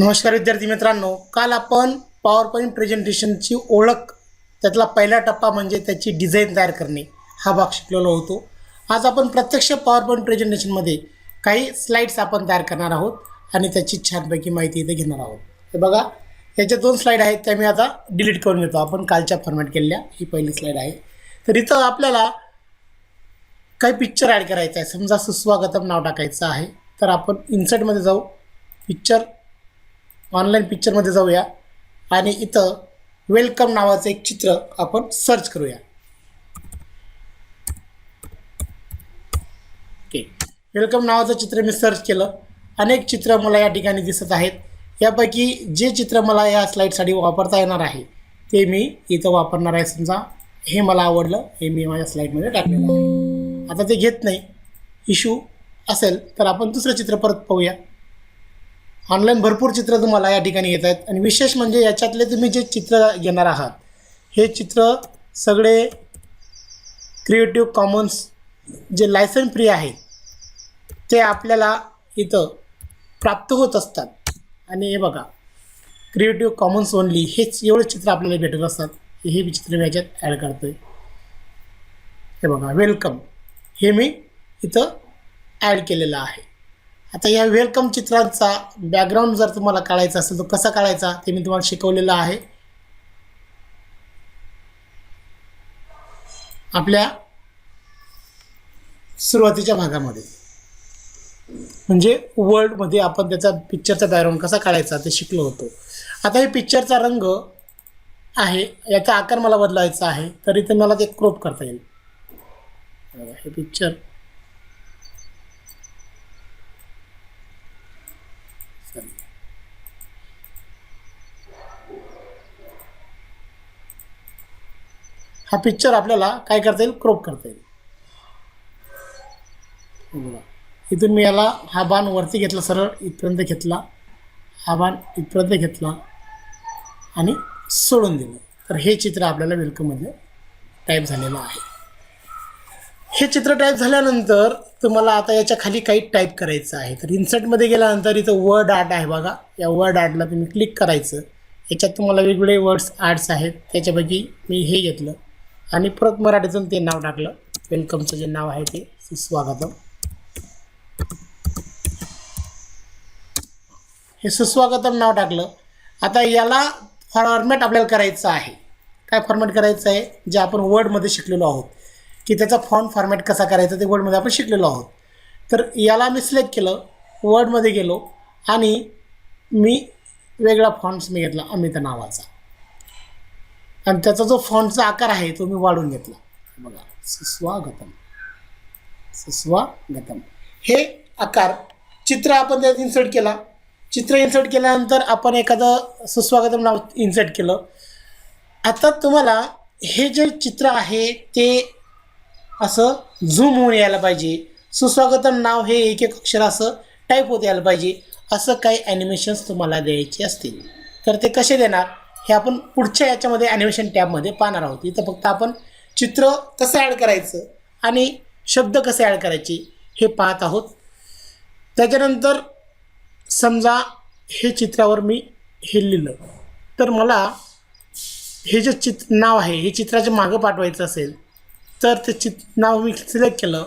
नमस्कार विद्यार्थी मित्रांनो काल आपण पॉवर पॉईंट प्रेझेंटेशनची ओळख त्यातला पहिला टप्पा म्हणजे त्याची डिझाईन तयार करणे हा भाग शिकलेलो होतो. आज आपण प्रत्यक्ष पॉवर पॉईंट प्रेझेंटेशनमध्ये काही स्लाईड्स आपण तयार करणार आहोत आणि त्याची छानपैकी माहिती इथे घेणार आहोत. हे बघा याच्या दोन स्लाईड आहेत त्या मी आता डिलीट करून घेतो. आपण कालच्या फॉर्मॅट केलेल्या ही पहिली स्लाईड आहे. तर इथं आपल्याला काही पिक्चर ॲड करायचं आहे समजा सुस्वागतम नाव टाकायचं आहे. तर आपण इन्सर्टमध्ये जाऊ. पिक्चर ऑनलाईन पिक्चरमध्ये जाऊया. आणि इथं वेलकम नावाचं एक चित्र आपण सर्च करूया. ओके वेलकम नावाचं चित्र मी सर्च केलं. अनेक चित्र मला या ठिकाणी दिसत आहेत. यापैकी जे चित्र मला या स्लाईडसाठी वापरता येणार आहे ते मी इथं वापरणार आहे समजा. हे मला आवडलं हे मी माझ्या स्लाईडमध्ये टाकलेलं आहे. आता ते घेत नाही. इश्यू असेल तर आपण दुसरं चित्र परत पाहूया. ऑनलाईन भरपूर चित्र तुम्हाला या ठिकाणी येत आहेत. आणि विशेष म्हणजे याच्यातले तुम्ही जे चित्र घेणार आहात हे चित्र सगळे क्रिएटिव्ह कॉमन्स जे लायसन फ्री आहेत ते आपल्याला इथं प्राप्त होत असतात. आणि हे बघा क्रिएटिव्ह कॉमन्स ओनली हेच एवढं चित्र आपल्याला भेटत असतात. हे मी चित्र मी याच्यात ॲड करतो आहे हे बघा वेलकम हे मी इथं ॲड केलेलं आहे. आता या वेलकम चित्रांचा बॅकग्राऊंड जर तुम्हाला काढायचा असेल तर कसा काढायचा ते मी तुम्हाला शिकवलेलं आहे. आपल्या सुरुवातीच्या भागामध्ये. म्हणजे वर्ल्डमध्ये आपण त्याचा पिक्चरचा बॅकग्राऊंड कसा काढायचा ते शिकलो होतो. आता हे पिक्चरचा रंग आहे याचा आकार मला बदलायचा आहे तरी ते मला ते क्रोप करता येईल. हे पिक्चर हा पिक्चर आपल्याला काय करता येईल? क्रॉप करता येईल. बघा. इथून मी याला हा बाण वरती घेतला सरळ इथपर्यंत घेतला. हा बाण इथपर्यंत घेतला आणि सोडून दिलं. तर हे चित्र आपल्याला वेलकममध्ये टाईप झालेलं आहे. हे चित्र टाईप झाल्यानंतर तुम्हाला आता याच्या खाली काही टाईप करायचं आहे. तर इन्सर्टमध्ये गेल्यानंतर इथं वर्ड आर्ट आहे बघा. या वर्ड आर्टला तुम्ही क्लिक करायचं. याच्यात तुम्हाला वेगवेगळे वर्ड्स आर्ट्स आहेत. त्याच्यापैकी मी हे घेतलं. आणि परत मराठीतून ते नाव टाकलं. वेलकमचं जे नाव आहे ते सुस्वागतम. हे सुस्वागतम नाव टाकलं. आता याला फॉर्मॅट आपल्याला करायचं आहे. काय फॉर्मॅट करायचं आहे? जे आपण वर्डमध्ये शिकलेलो आहोत. की त्याचा फॉन्ट फॉर्मॅट कसा करायचा ते वर्डमध्ये आपण शिकलेलो आहोत. तर याला मी सिलेक्ट केलं. वर्डमध्ये गेलो. आणि मी वेगळा फॉन्ट्स मी घेतला अमित नावाचा. आणि त्याचा जो फॉन्टचा आकार आहे तो मी वाढून घेतला. बघा सुस्वागतम. सुस्वागतम. हे आकार चित्र आपण त्यात इन्सर्ट केला. चित्र इन्सर्ट केल्यानंतर आपण एखादं सुस्वागतम नाव इन्सर्ट केलं. आता तुम्हाला हे जे चित्र आहे ते असं झूम होऊन यायला पाहिजे. सुस्वागतम नाव हे एक एक अक्षर असं टाईप होत यायला पाहिजे. असं काही ॲनिमेशन्स तुम्हाला द्यायचे असतील. तर ते कसे देणार? हे आपण पुढच्या याच्यामध्ये ॲनिमेशन टॅबमध्ये पाहणार आहोत. इथं फक्त आपण चित्र कसं ॲड करायचं आणि शब्द कसे ॲड करायचे हे पाहत आहोत. त्याच्यानंतर समजा हे चित्रावर मी हे लिहिलं. तर मला हे जे चित नाव आहे हे चित्राच्या मागं पाठवायचं असेल तर ते चित नाव मी सिलेक्ट केलं.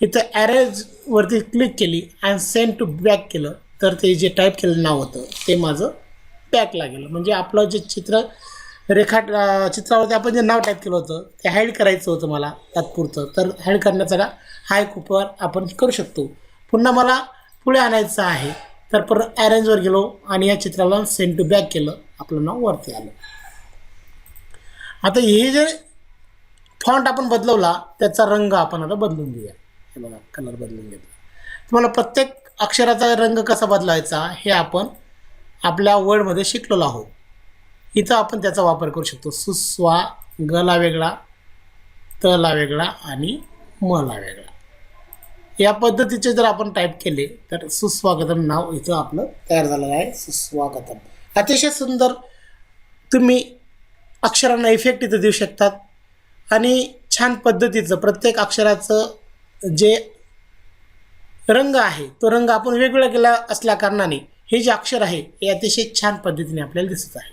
इथं ॲरेजवरती क्लिक केली अँड सेंड टू बॅक केलं. तर ते जे टाईप केलेलं नाव होतं ते माझं पॅक लागेल. म्हणजे आपलं जे चित्र रेखाट चित्रावरती आपण जे नाव टाईप केलं होतं ते हाईड करायचं होतं मला तात्पुरतं. तर हाईड करण्याचा हा एक उपाय आपण करू शकतो. पुन्हा मला पुढे आणायचं आहे. तर परत ॲरेंजवर गेलो आणि या चित्राला सेंड टू बॅक केलं. आपलं नाव वरती आलं. आता हे जे फॉन्ट आपण बदलवला त्याचा रंग आपण आता बदलून घेऊया. हे बघा कलर बदलून घेतला. तुम्हाला प्रत्येक अक्षराचा रंग कसा बदलायचा हे आपण आपल्या वर्डमध्ये शिकलेलो आहोत. इथं आपण त्याचा वापर करू शकतो. सुस्वा गला वेगळा तला वेगळा आणि मला वेगळा. या पद्धतीचे जर आपण टाईप केले तर सुस्वागतम नाव इथं आपलं तयार झालेलं आहे. सुस्वागतम. अतिशय सुंदर. तुम्ही अक्षरांना इफेक्ट इथं देऊ शकतात. आणि छान पद्धतीचं प्रत्येक अक्षराचं जे रंग आहे तो रंग आपण वेगवेगळा केला असल्या कारणाने हे जे अक्षर आहे हे अतिशय छान पद्धतीने आपल्याला दिसत आहे.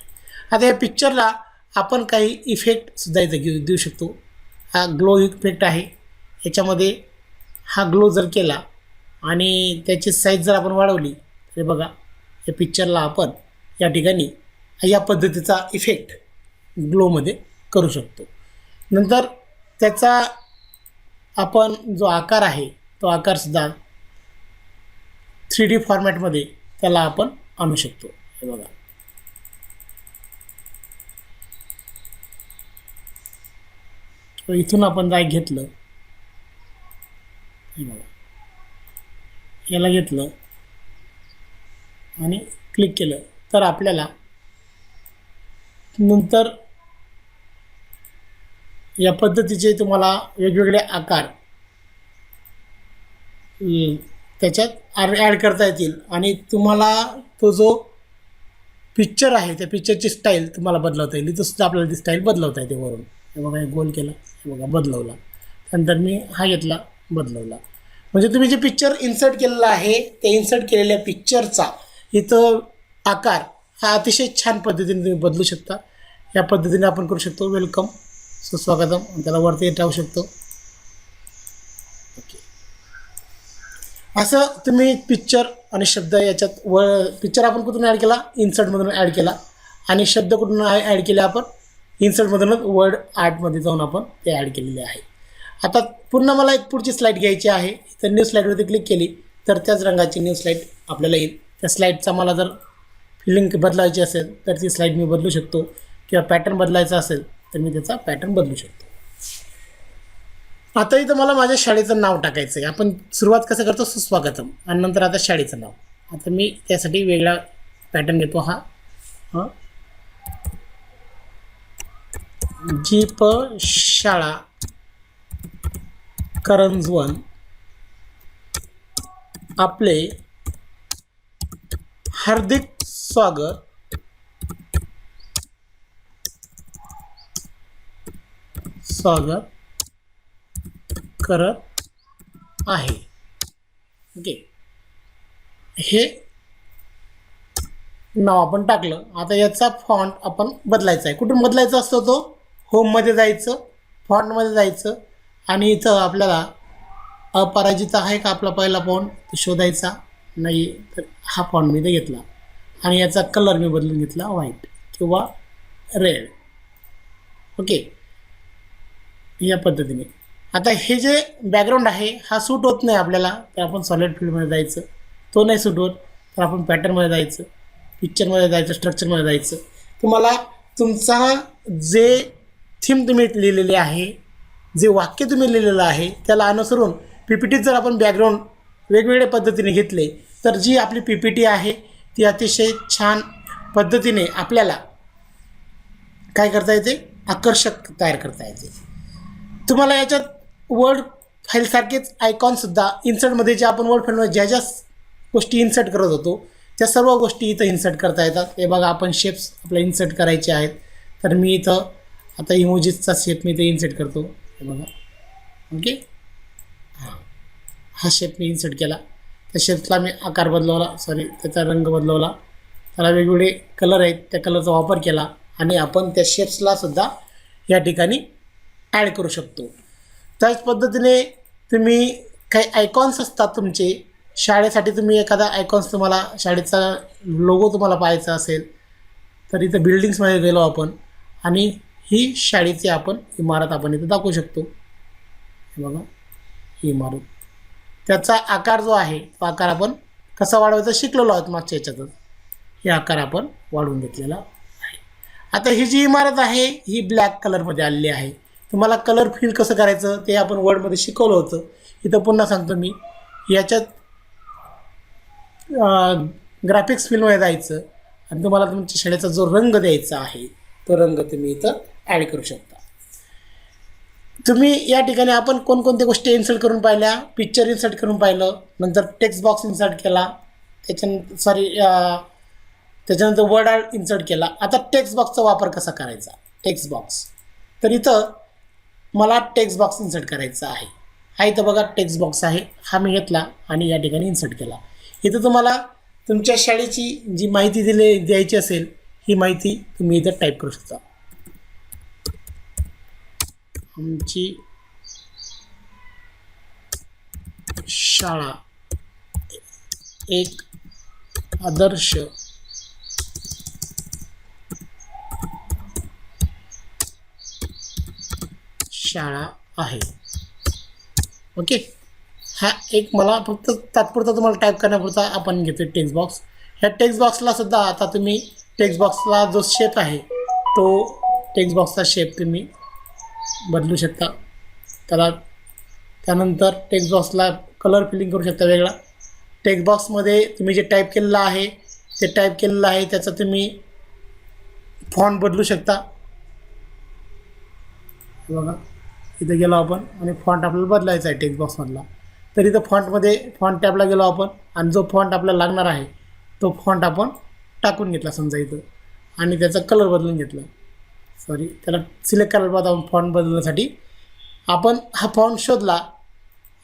आता या पिक्चरला आपण काही इफेक्टसुद्धा इथं घेऊ देऊ शकतो. हा ग्लो इफेक्ट आहे. याच्यामध्ये हा ग्लो जर केला आणि त्याची साईज जर आपण वाढवली तर बघा या पिक्चरला आपण या ठिकाणी या पद्धतीचा इफेक्ट ग्लोमध्ये करू शकतो. नंतर त्याचा आपण जो आकार आहे तो आकारसुद्धा थ्री डी फॉर्मॅटमध्ये त्याला आपण आणू शकतो. हे बघा. इथून आपण काय घेतलं. हे बघा. याला घेतलं. आणि क्लिक केलं. तर आपल्याला नंतर या पद्धतीचे तुम्हाला वेगवेगळे आकार त्याच्यात ॲड करता येतील. आणि तुम्हाला तो जो पिक्चर आहे त्या पिक्चरची स्टाईल तुम्हाला बदलवता येईल. इथं सुद्धा आपल्याला ती स्टाईल बदलवता येते वरून. हे बघा हे गोल केला. हे बघा बदलवला. नंतर मी हा घेतला बदलवला. म्हणजे तुम्ही जे पिक्चर इन्सर्ट केलेलं आहे त्या इन्सर्ट केलेल्या पिक्चरचा इथं आकार हा अतिशय छान पद्धतीने तुम्ही बदलू शकता. या पद्धतीने आपण करू शकतो. वेलकम सुस्वागतम त्याला वरती टाकू शकतो ओके असं तुम्ही पिक्चर आणि शब्द याच्यात व पिक्चर आपण कुठून ॲड केला? इन्सर्टमधून ॲड केला. आणि शब्द कुठून ॲड केले आपण? इन्सर्टमधूनच वर्ड आर्टमध्ये जाऊन आपण ते ॲड केलेले आहे. आता पुन्हा मला एक पुढची स्लाईड घ्यायची आहे. तर न्यू स्लाईडवरती क्लिक केली तर त्याच रंगाची न्यू स्लाईड आपल्याला येईल. त्या स्लाईडचा मला जर फिलिंग बदलायची असेल तर ती स्लाईड मी बदलू शकतो. किंवा पॅटर्न बदलायचा असेल तर मी त्याचा पॅटर्न बदलू शकतो. आता इथं मला माझ्या शाळेचं नाव टाकायचं आहे आपण सुरुवात कसं करतो? सुस्वागतम. आणि नंतर आता शाळेचं नाव. आता मी त्यासाठी वेगळा पॅटर्न घेतो हा. हां. जीप शाळा करंजवन आपले हार्दिक स्वागत. स्वागत. करत आहे. ओके हे नाव आपण टाकलं. आता याचा फॉन्ट आपण बदलायचा आहे. कुठून बदलायचा असतो तो? होममध्ये जायचं फॉन्टमध्ये जायचं आणि इथं आपल्याला अपराजित आहे का आपला पहिला फॉन्ट तो शोधायचा नाही तर हा फॉन्ट मी इथे घेतला. आणि याचा कलर मी बदलून घेतला व्हाईट किंवा रेड ओके या पद्धतीने. आता हे जे बॅकग्राऊंड आहे हा सूट होत नाही आपल्याला तर आपण सॉलिड फील्डमध्ये जायचं. तो नाही सूट होत तर आपण पॅटर्नमध्ये जायचं पिक्चरमध्ये जायचं स्ट्रक्चरमध्ये जायचं. तुम्हाला तुमचा जे थीम तुम्ही लिहिलेली आहे जे वाक्य तुम्ही लिहिलेलं आहे त्याला अनुसरून पी पी टीत जर आपण बॅकग्राऊंड वेगवेगळ्या पद्धतीने घेतले तर जी आपली पी पी टी आहे ती अतिशय छान पद्धतीने आपल्याला काय करता येते? आकर्षक तयार करता येते. तुम्हाला याच्यात वर्ड फाईलसारखेच आयकॉनसुद्धा इन्सर्टमध्ये जे आपण वर्ड फाईलमध्ये ज्या ज्या गोष्टी इन्सर्ट करत होतो त्या सर्व गोष्टी इथं इन्सर्ट करता येतात. हे बघा आपण शेप्स आपल्या इन्सर्ट करायचे आहेत. तर मी इथं आता इमोजीसचा शेप मी इथं इन्सर्ट करतो. हे बघा. ओके हां. हा शेप मी इन्सर्ट केला. त्या शेप्सला मी आकार बदलवला. सॉरी त्याचा रंग बदलवला. त्याला वेगवेगळे कलर आहेत. त्या कलरचा वापर केला. आणि आपण त्या शेप्सलासुद्धा या ठिकाणी ॲड करू शकतो. त्याच पद्धतीने तुम्ही काही आयकॉन्स असतात तुमचे. शाळेसाठी तुम्ही एखादा आयकॉन्स तुम्हाला शाळेचा लोगो तुम्हाला पाहायचा असेल तर इथं बिल्डिंग्समध्ये गेलो आपण आणि ही शाळेची आपण इमारत आपण इथं दाखवू शकतो. बघा ही इमारत. त्याचा आकार जो आहे तो आकार आपण कसा वाढवायचा शिकलेलो आहोत मागच्या याच्यातच. हे आकार आपण वाढवून घेतलेला आहे. आता ही जी इमारत आहे ही ब्लॅक कलरमध्ये आलेली आहे. तुम्हाला कलर फील कसं करायचं ते आपण वर्डमध्ये शिकवलं होतं. इथं पुन्हा सांगतो मी. याच्यात ग्राफिक्स फिल्ममध्ये जायचं आणि तुम्हाला तुमच्या शाळेचा जो रंग द्यायचा आहे तो रंग तुम्ही इथं ॲड करू शकता. तुम्ही या ठिकाणी आपण कोणकोणत्या गोष्टी इन्सर्ट करून पाहिल्या पिक्चर इन्सर्ट करून पाहिलं नंतर टेक्स्ट बॉक्स इन्सर्ट केला त्याच्यानंतर सॉरी त्याच्यानंतर वर्ड आर्ट इन्सर्ट केला. आता टेक्स्ट बॉक्सचा वापर कसा करायचा? टेक्स्ट बॉक्स तर इथं मला टेक्स्ट बॉक्स इन्सर्ट करायचा आहे. हा इथं बघा टेक्स्ट बॉक्स आहे. हा मी घेतला आणि या ठिकाणी इन्सर्ट केला. इथं तुम्हाला तुमच्या शाळेची जी माहिती दिली द्यायची असेल ही माहिती तुम्ही इथं टाईप करू शकता. आमची शाळा एक आदर्श शाळा आहे. ओके हा एक मला फक्त तात्पुरता तुम्हाला टाईप करण्यापुरता आपण घेतो टेक्स्ट बॉक्स ह्या टेक्स्ट बॉक्सला सुद्धा आता तुम्ही टेक्स्ट बॉक्सला जो शेप आहे तो टेक्स्ट बॉक्सचा शेप तुम्ही बदलू शकता. त्याला त्यानंतर टेक्स्ट बॉक्सला कलर फिलिंग करू शकता वेगळा. टेक्स्ट बॉक्समध्ये तुम्ही जे टाईप केलेलं आहे ते टाईप केलेलं आहे त्याचा तुम्ही फॉन्ट बदलू शकता. बघा. इथं गेलो आपण आणि फॉन्ट आपल्याला बदलायचा आहे टेक्स्ट बॉक्समधला तर इथं फॉन्टमध्ये फॉन्ट टॅबला गेलो आपण आणि जो फॉन्ट आपल्याला लागणार आहे तो फॉन्ट आपण टाकून घेतला समजा इथं. आणि त्याचा कलर बदलून घेतला. सॉरी त्याला सिलेक्ट करायला पाहतो आपण फॉन्ट बदलण्यासाठी आपण हा फॉन्ट शोधला.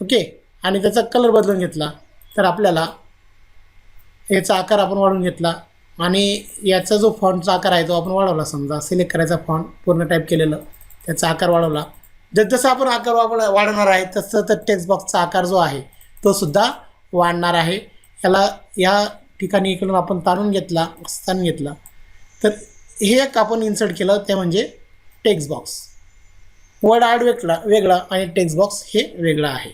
ओके आणि त्याचा कलर बदलून घेतला. तर आपल्याला याचा आकार आपण वाढवून घेतला. आणि याचा जो फॉन्टचा आकार आहे तो आपण वाढवला समजा. सिलेक्ट करायचा फॉन्ट पूर्ण टाईप केलेलं. त्याचा आकार वाढवला. जसजसं आपण आकार वाढ वाढवणार आहे तसं तर टेक्स्ट बॉक्सचा आकार जो आहे तो सुद्धा वाढणार आहे. याला या ठिकाणी इकडून आपण ताणून घेतला स्थान घेतला. तर हे एक आपण इन्सर्ट केलं ते म्हणजे टेक्स्ट बॉक्स वर्ड आर्ट वेगळा वेगळा आणि टेक्स्ट बॉक्स हे वेगळं आहे.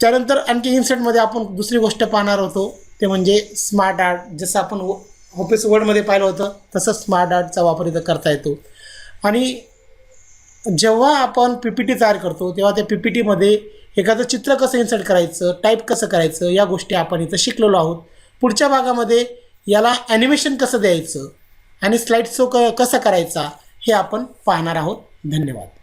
त्यानंतर आणखी इन्सर्टमध्ये आपण दुसरी गोष्ट पाहणार होतो ते म्हणजे स्मार्ट आर्ट जसं आपण ऑफिस वर्डमध्ये पाहिलं होतं तसं स्मार्ट आर्टचा वापर इथं करता येतो. आणि जेव्हा आपण पी पी टी तयार करतो तेव्हा त्या पी पी टीमध्ये एखादं चित्र कसं इन्सर्ट करायचं टाईप कसं करायचं या गोष्टी आपण इथं शिकलेलो आहोत. पुढच्या भागामध्ये याला ॲनिमेशन कसं द्यायचं आणि स्लाईड शो क कसा करायचा हे आपण पाहणार आहोत. धन्यवाद.